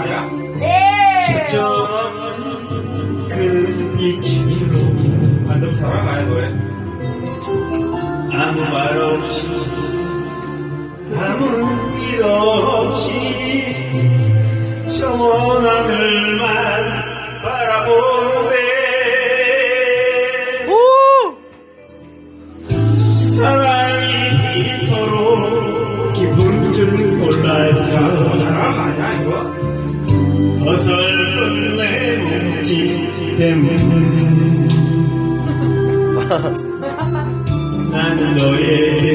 아니야? 네. 아무 말 없이 아무 일 없이 저 먼 하늘만 바라보네 오. 사랑이 이토록 기쁜 줄 몰랐어? 어설픈 내 몸짓 때문에 나는 너에게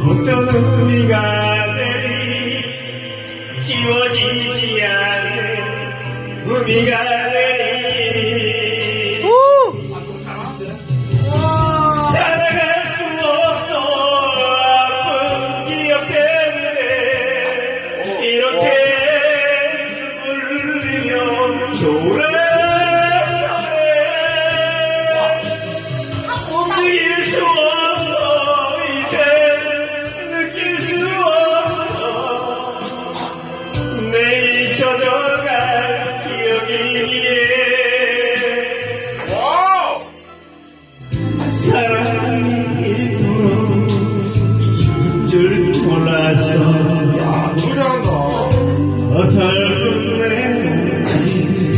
어떤 의미가 지워지지 않는 되리 오. 살아갈 수 없어 아픈 기억 때문에 이렇게 흘리며 돌아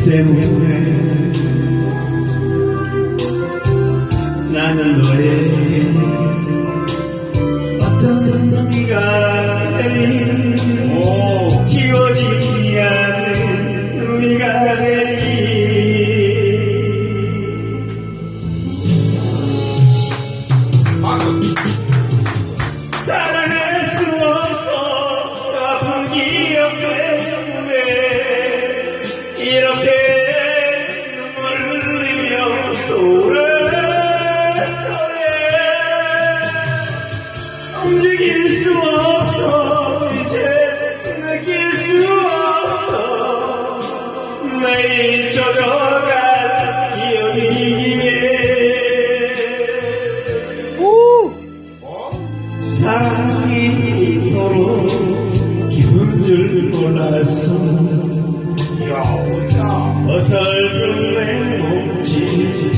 때문에 나는 너에게 어떤 의미가 되니 오. 지워지지 않는 의미가 이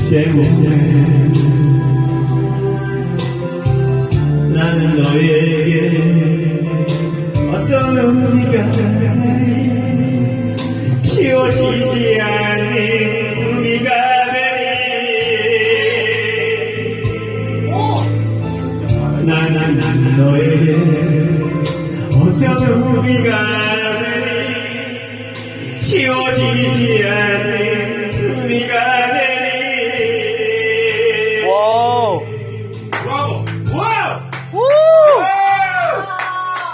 제공해 나는 너에게 어떤 의미가 지워지지 않는 의미가 나는 너에게 어떤 의미가 지워지